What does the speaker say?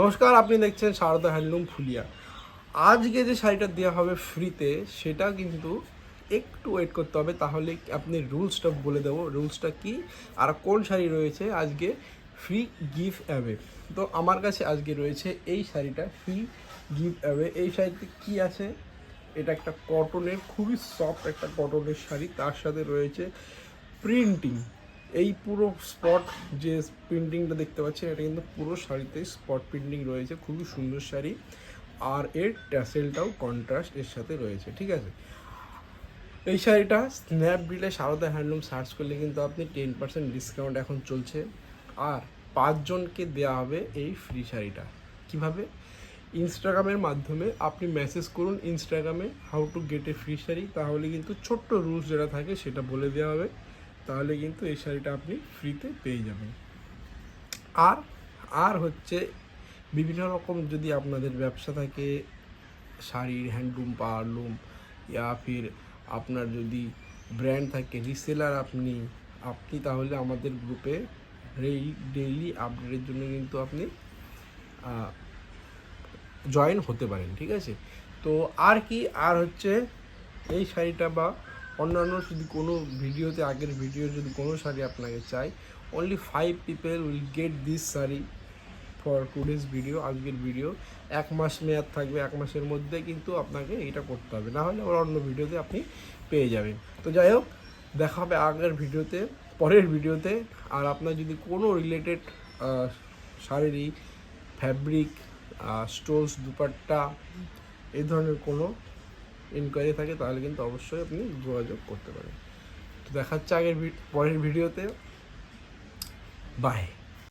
নমস্কার, আপনি দেখছেন সারদা হ্যান্ডলুম ফুলিয়া। আজকে যে শাড়িটা দেওয়া হবে ফ্রিতে, সেটা কিন্তু একটু ওয়েট করতে হবে, তাহলে আপনি রুলসটা বলে দেবো, রুলসটা কি, আর কোন শাড়ি রয়েছে আজকে ফ্রি গিফট অ্যাওয়ে তো আমার কাছে আজকে রয়েছে এই শাড়িটা ফ্রি গিফট অ্যাওয়ে এই শাড়িতে কি আছে? এটা একটা কটনের খুবই সফট একটা কটনের শাড়ি, তার সাথে রয়েছে প্রিন্টিং এই পুরো স্পট যে প্রিন্টিংটা দেখতে পাচ্ছেন এটা কিন্তু পুরো শাড়িতে স্পট প্রিন্টিং রয়েছে, খুবই সুন্দর শাড়ি। আর এর ট্যাসেলটাও কন্ট্রাস্ট এর সাথে রয়েছে, ঠিক আছে? এই শাড়িটা স্ন্যাপডিলে সারদা হ্যান্ডলুম সার্চ করলে কিন্তু আপনি টেন পার্সেন্ট ডিসকাউন্ট এখন চলছে। আর পাঁচজনকে দেওয়া হবে এই ফ্রি শাড়িটা। কীভাবে? ইনস্টাগ্রামের মাধ্যমে আপনি মেসেজ করুন ইনস্টাগ্রামে how to get a free sari, তাহলে কিন্তু ছোট্ট রুলস যেটা থাকে সেটা বলে দেওয়া হবে। তাহলে কিন্তু এই শাড়িটা আপনি ফ্রিতে পেয়ে যাবেন। আর আর হচ্ছে বিভিন্ন রকম যদি আপনাদের ব্যবসা থাকে, শাড়ির হ্যান্ডলুম পাওয়ারলুম ইয়া ফির আপনার যদি ব্র্যান্ড থাকে রিসেলার আপনি আপনি তাহলে আমাদের গ্রুপে ডেইলি আপডেটের জন্য কিন্তু আপনি জয়েন হতে পারেন, ঠিক আছে? তো আর কি, আর হচ্ছে এই শাড়িটা বা অন্যান্য যদি কোনো ভিডিওতে, আগের ভিডিও যদি কোনো শাড়ি আপনাকে চাই only five people will get this sari for today's video আজকের ভিডিও এক মাস মেয়াদ থাকবে, এক মাসের মধ্যে কিন্তু আপনাকে এটা করতে হবে। না হলে আবার অন্য ভিডিওতে আপনি পেয়ে যাবেন। তো যাই হোক, দেখা হবে আগের ভিডিওতে, পরের ভিডিওতে। আর আপনার যদি কোনো রিলেটেড শাড়িরই ফ্যাব্রিক স্টোলস দুপাট্টা এই ধরনের কোনো ইনকোয়ারি থাকে, তাহলে কিন্তু অবশ্যই আপনি যোগাযোগ করতে পারেন। তো দেখাচ্ছে আগের পরের ভিডিওতে। বাই